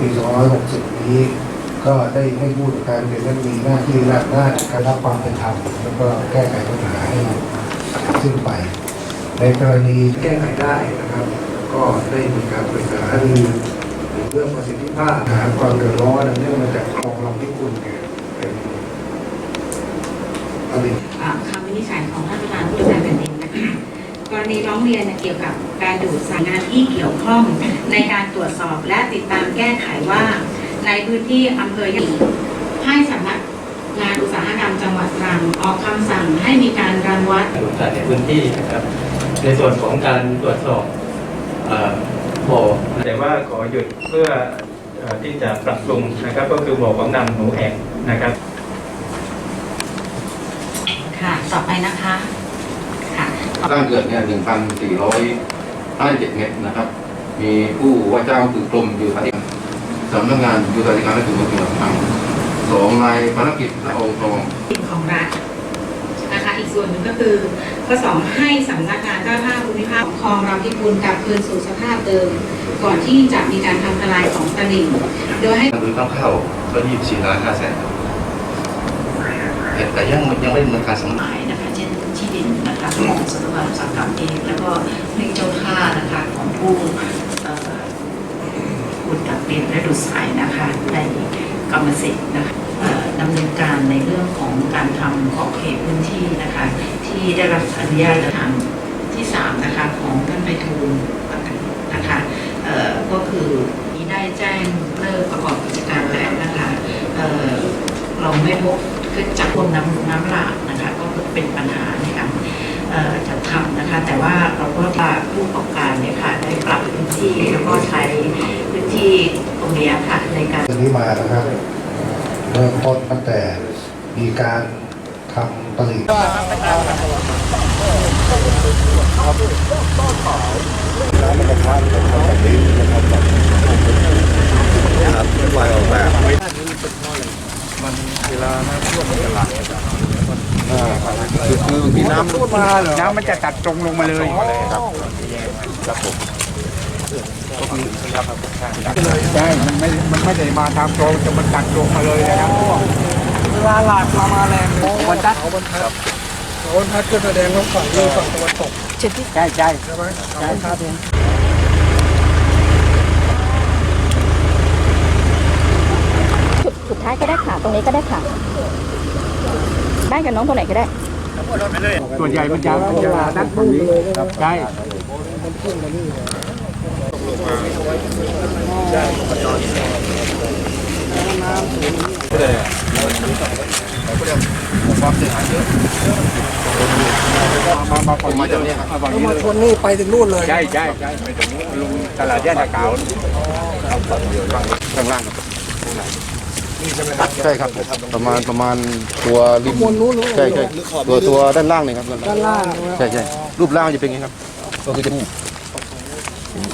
ปี 2560 นี้ ก็ได้ให้ผู้ตรวจการเรียนนั้นมีหน้าที่รับหน้าการรับความเป็นธรรมแล้วก็แก้ไขปัญหาให้สิ้นไป ในกรณีแก้ไขได้นะครับ ก็ได้มีการปรึกษารือเรื่องประสิทธิภาพหาความเดือดร้อนเนื่องมาจากคลองลำพิกุลเนี่ยเป็นผลิต อ่าคำวินิจฉัยของท่านประธานผู้ตรวจการแผ่นดินนะคะ กรณีร้องเรียนเกี่ยวกับการดูดสายงานที่เกี่ยวข้องในการตรวจสอบและติดตามแก้ไขว่า ในพื้นที่อำเภอยะลีให้สำนักงานอุตสาหกรรมจังหวัดตรังออกคำสั่งให้มีการรังวัดดูการในพื้นที่นะครับ ในส่วนของการตรวจสอบเอ่อบ่อแต่ว่าขอหยุดเพื่อเอ่อที่จะปรับปรุงนะครับ ก็คือบ่อของนำหนูแอ่งนะครับ ค่ะต่อไปนะคะค่ะ สร้างเกิดเนี่ย1,457เมตรนะครับ มีผู้ว่าจ้างคือกรมโยูธาธิการสำนักงานโยูธาธิการและถึงมือจังหวัดตรังสองนายภารกิจละอองทองของรัฐนะคะอีกส่วนหนึ่งก็คือข้อสองให้สำนักงานเจ้าท่าภูมิภาคของคลองรำพิกุลกลับคืนสู่สภาพเดิม ก่อนที่จะมีการทำทลายของตลิ่งโดยให้หรือต้องเข้าก็ยี่สิบสี่ล้านห้าแสนแต่ยังยังไม่ดำเนินการสำหมายนะคะเช่น ที่ดินนะคะของสถาบันอุตสาหกรรมเองแล้วก็เรื่องเจ้าท่านะคะของผู้ขุดดักดินและดูดทรายนะคะในกรรมสิทธิ์นะคะดำเนินการในเรื่องของการทำขอบเขตพื้นที่นะคะที่ได้รับอนุญาตทางที่สามนะคะของท่านไพฑูรย์นะคะก็คือมีได้แจ้งเลิกประกอบกิจการแล้วนะคะเเราไม่พบคือจากคนน้ำน้ำหลากนะคะ เป็นปัญหาในการเอ่อจัดทำนะคะ แต่ว่าเราก็พาผู้ประกอบการเนี่ยค่ะได้ปรับพื้นที่แล้วก็ใช้พื้นที่ตรงเนี้ยค่ะในการเรื่องนี้มานะครับเริ่มต้นตั้งแต่มีการทำตลิ่งคือคือบางทีน้ำน้ำมันจะตัดตรงลงมาเลยใช่มันไม่ มันไม่ได้มาตามตรงจะมันตัดตรงมาเลยนะครับเวลาหลากมามาแรงวันตัดวันทัดวันทัดก็แสดงว่าฝั่งนี้ฝั่งตะวันตกใช่ใช่ใช่ใช่ไหมใช่ครับจุดสุดท้ายก็ได้ค่ะ ตรงนี้ก็ได้ค่ะได้กับน้องตรงไหนก็ได้ ส่วนใหญ่มันจะมันจะดันตรงนี้ใช่มามาผมมาจากนี้ครับฝั่งนี้เลยคนนี้ไปถึงนู่นเลย ใช่ใช่ใช่ไปถึงลงตลาดแย่านตะเกาข้างล่างครับ ใช่ครับประมาณประมาณตัวริมใช่ใช่ตัวตัวด้านล่างเลยครับด้านล่างใช่ใช่รูปร่างจะเป็นไงครับ ก็คือจะเป็น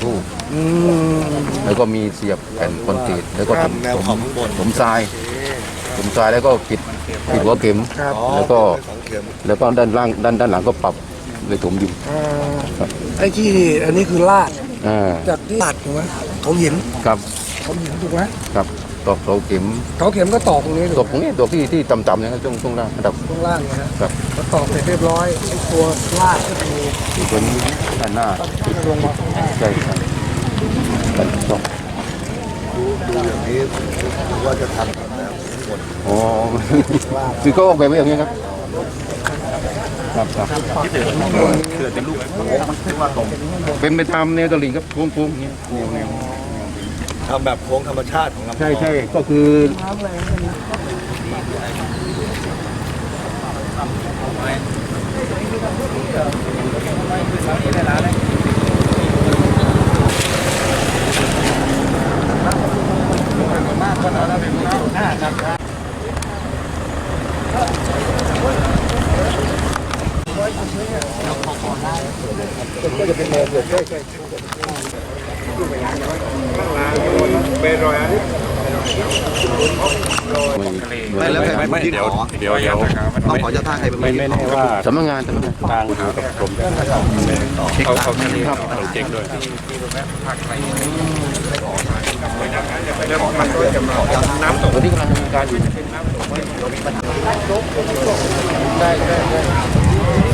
ผู้แล้วก็มีเสียบแผ่นคอนกรีตแล้วก็ผมผมผมทรายผมทรายแล้วก็ปิดปิดหัวเข็มแล้วก็แล้วก็ด้านล่างด้านด้านหลังก็ปรับเลยถมอยู่ไอ้ที่อันนี้คือลาดอ่าจากที่ลาดถูกไหมถมหินครับถมหินถูกไหมครับ ตอกเสาเข็มเขาเข็มก็ตอกตรงนี้ตกตรงนี้ตกที่ที่ต่ำๆนะครับช่วงช่วงล่างระดับตรงล่างนะฮะพอตอกเสร็จเรียบร้อยไอ้ตัวลาดก็คือที่ตัวนี้ด้านหน้าลงมาข้างล่างใช่ครับด้านตกอ๋อคือก็ออกแบบไว้อย่างนี้ครับครับครับเป็นไปตามแนวตลิ่งครับโค้งๆอย่างเงี้ยแนวแนว ทำแบบโค้งธรรมชาติของลำใช่ใช่ก็คือ ไม่แล้วใครเป็นคนที่ขอเดี๋ยวเดี๋ยวต้องขอเจ้าท่าใครเป็นคนที่ขอสำนักงานสำนักงานทางอยู่กับกรมเขาเขาทะเลเขาเจ๊งด้วยน้ำตกวันนี้กำลังดำเนินการอยู่ทางหลวงชนบทอะ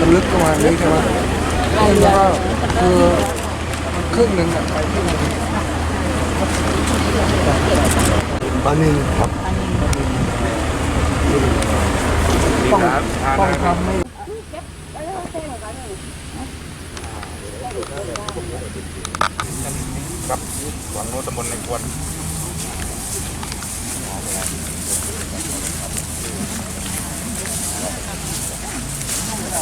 มันลึกประมาณนี้ใช่ไหมแล้วก็คือครึ่งหนึ่งอะไปครึ่งหนึ่งปานินครับต้องต้องทำให้ครับฝั่งโน้ตำบลในควร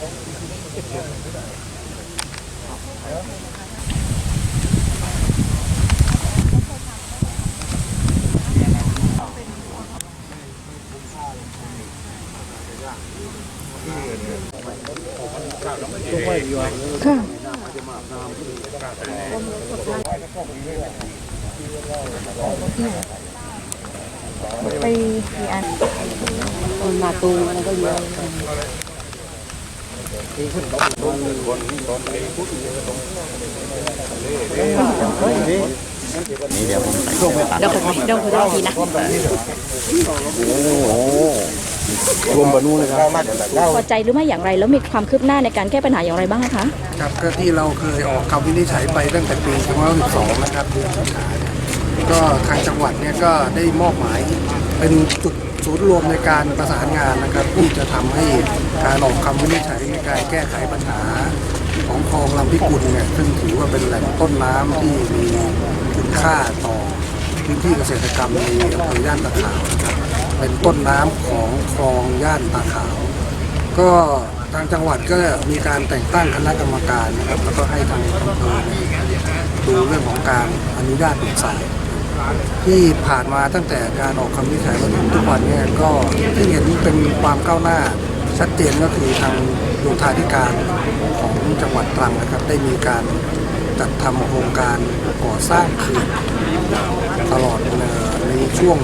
よろしくお願いします。 เดี๋ยวผมเดี๋ยวผมเดี๋ยวผมทีนะรวมบรรนุเลยครับพอใจหรือไม่อย่างไร แล้วมีความคืบหน้าในการแก้ปัญหาอย่างไรบ้างคะครับก็ที่เราเคยออกคำวินิจฉัยไปตั้งแต่ปี2512นะครับเดือนสิงหานก็ทางจังหวัดเนี่ยก็ได้มอบหมายเป็นจุด ศูนย์รวมในการประสานงานนะครับที่จะทำให้การออกคำวินิจฉัยในการแก้ไขปัญหาของคลองลำพิกุลเนี่ยซึ่งถือว่าเป็นแหล่งต้นน้ำที่มีคุณค่าต่อพื้นที่เกษตรกรรมในอำเภอย่านตะขาวนะครับเป็นต้นน้ำของคลองย่านตาขาว ก็ทางจังหวัดก็มีการแต่งตั้งคณะกรรมการนะครับแล้วก็ให้ทางอำเภอดูเรื่องของการอนุญาตเปิดสาย ที่ผ่านมาตั้งแต่การออกคำวินิจฉัยมาถึงทุกวันเนี่ยก็ที่เห็นเป็นความก้าวหน้าชัดเจนก็คือทางโยธาธิการของจังหวัดตรังนะครับ ได้มีการจัดทำโครงการก่อสร้างเขื่อนตลอดในช่วง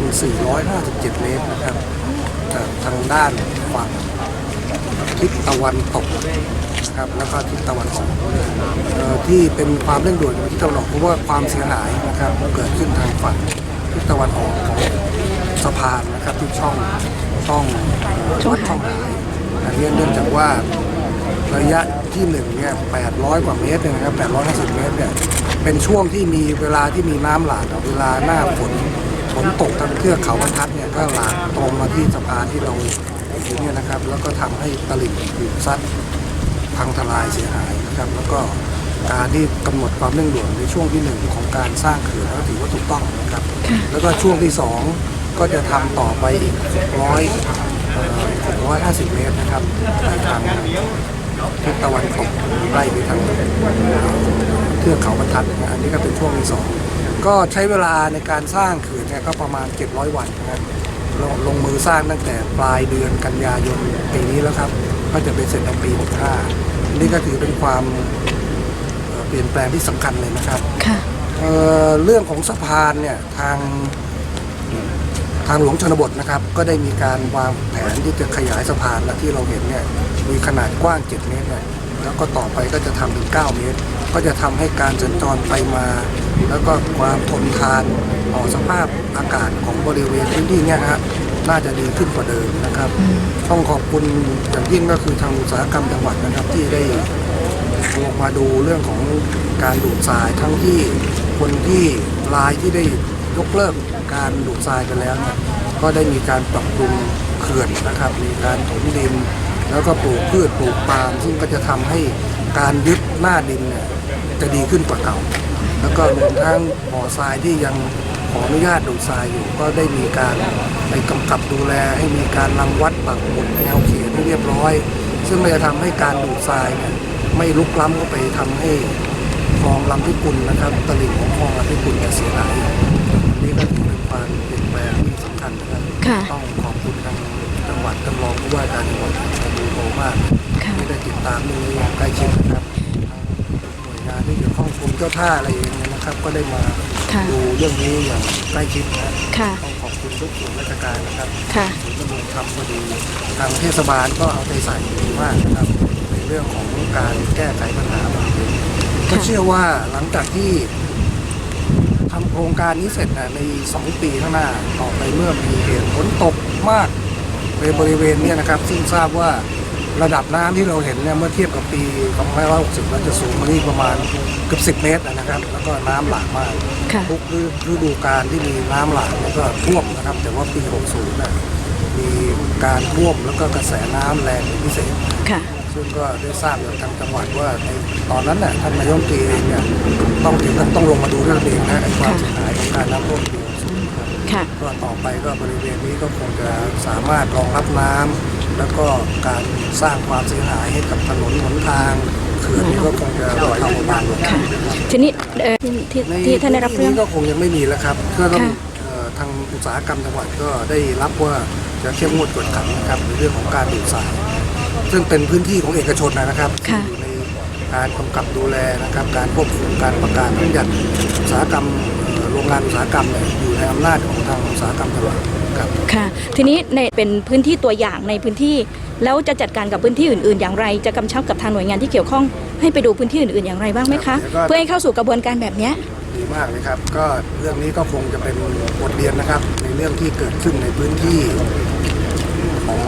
1,457 เมตรนะครับจากทางด้านฝั่ง ทิศตะวันตกนะครับแล้วก็ทิศตะวันออกที่เป็นความเร่งด่วนทิศตะวันออกเพราะว่าความเสียหายนะครับเกิดขึ้นทางฝั่งทิศตะวันออกของสะพานนะครับที่ช่องช่องช่องหายอันนี้เนื่องจากว่าระยะที่หนึ่งเนี่ย800กว่าเมตรเนี่ยนะครับ850เมตรเนี่ยเป็นช่วงที่มีเวลาที่มีน้ำหลากกับเวลาหน้าฝนฝนตกทางเทือกเขาบรรทัดเนี่ยก็หลากตรงมาที่สะพานที่เรา อยู่เนี่ยนะครับ แล้วก็ทำให้ตลิ่งถูกซัดพังทลายเสียหายนะครับ แล้วก็การที่กำหนดความเร่งด่วนในช่วงที่หนึ่งของการสร้างเขื่อนก็ถือว่าถูกต้องนะครับ แล้วก็ช่วงที่สองก็จะทำต่อไปอีกร้อยร้อยห้าสิบเมตรนะครับไปทางทิศตะวันตกไล่ไปทางเทือกเขาบรรทัดนะอันนี้ก็เป็นช่วงที่สองก็ใช้เวลาในการสร้างเขื่อนเนี่ยก็ประมาณ 700 วันนะครับ ลงลงมือสร้างตั้งแต่ปลายเดือนกันยายนปีนี้แล้วครับ ก็จะเป็นเสร็จในปี 65 นี่ก็ถือเป็นความเอ่อเปลี่ยนแปลงที่สำคัญเลยนะครับค่ะเอ่อเรื่องของสะพานเนี่ยทางทางหลวงชนบทนะครับ ก็ได้มีการวางแผนที่จะขยายสะพานและที่เราเห็นเนี่ยมีขนาดกว้าง 7 เมตรเนี่ยแล้วก็ต่อไปก็จะทำเป็น 9 เมตร ก็จะทำให้การสัญจรไปมา แล้วก็ความทนทาน ต่อสภาพอากาศของบริเวณพื้นที่เนี่ยนะฮะน่าจะดีขึ้นกว่าเดิมนะครับ ต้องขอบคุณอย่างยิ่งก็คือทางอุตสาหกรรมจังหวัดนะครับที่ได้ลงมาดูเรื่องของการดูดทรายทั้งที่คนที่รายที่ได้ยกเลิกการดูดทรายไปแล้วเนี่ยก็ได้มีการปรับปรุงเขื่อนนะครับ มีการถมดิน แล้วก็ปลูกพืชปลูกปาล์มซึ่งก็จะทำให้การยึดหน้าดินเนี่ยจะดีขึ้นกว่าเก่า แล้วก็รวมทั้งบ่อทรายที่ยัง ขออนุญาตดูดทรายอยู่ ก็ได้มีการไปกำกับดูแลให้มีการรังวัดปักหมุดแนวเขตให้เรียบร้อย ซึ่งมันจะทำให้การดูดทรายเนี่ยไม่ลุกล้ำเข้าไปทำให้คลองลำพิกุลนะครับตลิ่งของคลองลำพิกุลเนี่ยเสียหายอันนี่ก็ถือเป็นความเปลี่ยนแปลงที่สำคัญนะครับค่ะต้องขอบคุณทางจังหวัดท่านรองผู้ว่าการจังหวัดดูโตมากค่ะที่ได้ติดตามเรื่องนี้อย่างใกล้ชิดนะครับทางหน่วยงานที่เกี่ยวข้องกรมเจ้าท่าอะไรเองเนี่ย นะครับก็ได้มาค่ะ ดูเรื่องนี้อย่างใกล้ชิดนะค่ะ ต้องขอบคุณทุกส่วนราชการนะครับค่ะ ศูนย์ดำรงธรรมก็ดีทางเทศบาลก็เอาใจใส่ดีมากนะครับ ในเรื่องของการแก้ไขปัญหาแบบนี้ก็เชื่อว่าหลังจากที่ทำโครงการนี้เสร็จนะใน 2 ปีข้างหน้าต่อไปเมื่อมีเหตุฝนตกมากในบริเวณเนี้นะครับ ซึ่งทราบว่า ระดับน้ำที่เราเห็นเนี่ยเมื่อเทียบกับปี2560แล้วจะสูงมาที่ประมาณเกือบ10 เมตรนะครับ แล้วก็น้ำหลากมากค่ะทุกฤฤดูกาลที่มีน้ำหลากแล้วก็ท่วมนะครับ แต่ว่าปี60น่ะมีการท่วมแล้วก็กระแสน้ำแรงเป็นพิเศษค่ะซึ่งก็ได้ทราบจากทางจังหวัดว่าในตอนนั้นน่ะท่านนายกรัฐมนตรีเองเนี่ยต้องถึงกับต้องลงมาดูเรื่องเองนะไอ้ความเสียหายของการน้ำท่วมปี60ครับค่ะก็ต่อไปก็บริเวณนี้ก็คงจะสามารถรองรับน้ำ แล้วก็การสร้างความเสียหายให้กับถนนหนทางเขื่อนนี้ก็คงจะบรรเทาเบาบางลงค่ะทีนี้เอ่อที่ที่ที่ท่านได้รับเรื่อง นี้ก็คงยังไม่มีแล้วครับก็ต้องค่ะ เอ่อทางอุตสาหกรรมจังหวัดก็ได้รับว่าจะเข้มงวดกวดขันนะครับในเรื่องของการดูดทรายซึ่งเป็นพื้นที่ของเอกชนนะครับที่ค่ะ อยู่ในการกำกับดูแลนะครับ การควบคุมการประกาศบัญญัติอุตสาหกรรมเอ่อ โรงงานอุตสาหกรรมเนี่ยอยู่ในอำนาจของทางอุตสาหกรรมจังหวัดครับค่ะ ทีนี้ในเป็นพื้นที่ตัวอย่างในพื้นที่ แล้วจะจัดการกับพื้นที่อื่นๆ อย่างไร จะกำชับกับทางหน่วยงานที่เกี่ยวข้องให้ไปดูพื้นที่อื่นๆอย่างไรบ้างไหมคะเดี๋ยวก็เพื่อให้เข้าสู่กระบวนการแบบเนี้ยดีมากเลยครับ ก็เรื่องนี้ก็คงจะเป็นบทเรียนนะครับ ในเรื่องที่เกิดขึ้นในพื้นที่ของ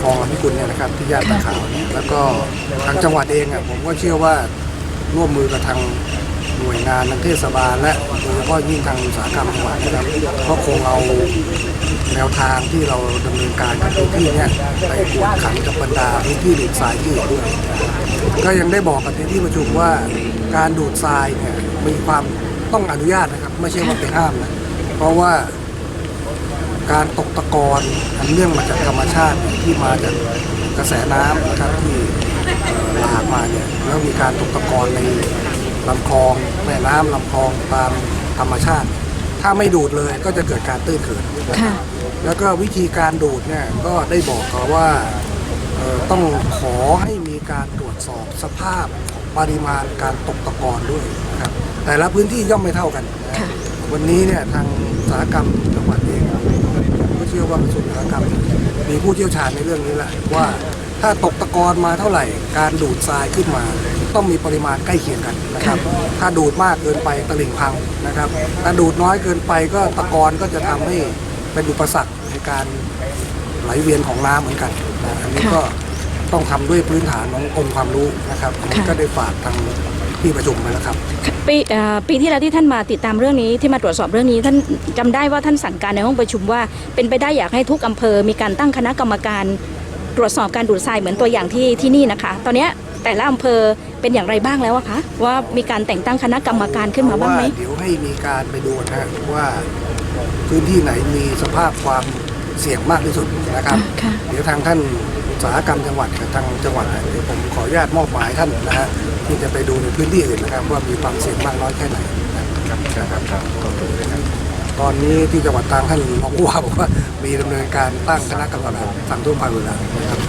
คลองลำพิกุลเนี่ยนะครับที่ย่านตะขาวเนี่ยแล้วก็ทางจังหวัดเองอะผมก็เชื่อว่าร่วมมือกับทาง หน่วยงานทางเทศบาลและโดยเฉพาะยิ่งทางอุตสาหกรรมจังหวัดนะครับก็คงเอาแนวทางที่เราดำเนินการกับพื้นที่เนี่ยไปกวดขันกับบรรดาพื้นที่ดูดทรายที่อื่นด้วย ก็ยังได้บอกกับที่ประชุมว่าการดูดทรายเนี่ยมีความต้องอนุญาตนะครับ ไม่ใช่ว่าไปห้ามนะเพราะว่าการตกตะกอนอันเนื่องมาจากธรรมชาติที่มาจากกระแสน้ำนะครับที่หลากมาเนี่ยแล้วมีการตกตะกอนใน ลำคลองแม่น้ำลำคลองตามธรรมชาติ ถ้าไม่ดูดเลยก็จะเกิดการตื้นเขิน ค่ะ แล้วก็วิธีการดูดเนี่ยก็ได้บอกเขาว่าเอ่อต้องขอให้มีการตรวจสอบสภาพของปริมาณการตกตะกอนด้วยนะครับแต่ละพื้นที่ย่อมไม่เท่ากันนะค่ะ วันนี้เนี่ยทางอุตสาหกรรมจังหวัดเองผมก็เชื่อว่ากระทรวงอุตสาหกรรมมีผู้เชี่ยวชาญในเรื่องนี้แหละว่าถ้าตกตะกอนมาเท่าไหร่ การดูดทรายขึ้นมา ต้องมีปริมาณใกล้เคียงกันนะครับ ถ้าดูดมากเกินไปตลิ่งพังนะครับ ถ้าดูดน้อยเกินไปก็ตะกอนก็จะทำให้เป็นอุปสรรคในการไหลเวียนของน้ำเหมือนกันนะอันนี้ค่ะก็ต้องทำด้วยพื้นฐานขององค์ความรู้นะครับอันนี้ค่ะก็ได้ฝากทางที่ประชุมไปแล้วครับปีเอ่อปีที่แล้วที่ท่านมาติดตามเรื่องนี้ที่มาตรวจสอบเรื่องนี้ท่านจำได้ว่าท่านสั่งการในห้องประชุมว่า เป็นไปได้อยากให้ทุกอำเภอมีการตั้งคณะกรรมการตรวจสอบการดูดทรายเหมือนตัวอย่างที่ที่นี่นะคะ ตอนเนี้ย แต่ละอำเภอเป็นอย่างไรบ้างแล้วอะคะว่ามีการแต่งตั้งคณะกรรมการขึ้นมาบ้างไหมเดี๋ยวให้มีการไปดูนะฮะว่าพื้นที่ไหนมีสภาพความเสี่ยงมากที่สุดนะครับค่ะเดี๋ยวทางท่านอุตสาหกรรมจังหวัดกับทางจังหวัดเนี่ยเดี๋ยวผมขออนุญาตมอบหมายท่านนะฮะที่จะไปดูในพื้นที่อื่นนะครับ ว่ามีความเสี่ยงมากน้อยแค่ไหนนะครับครับครับตอนนี้ที่จังหวัดตรังท่านรองผู้ว่าบอกว่ามีดำเนินการตั้งคณะกรรมการสั่งทุ่มภายเวลานะครับ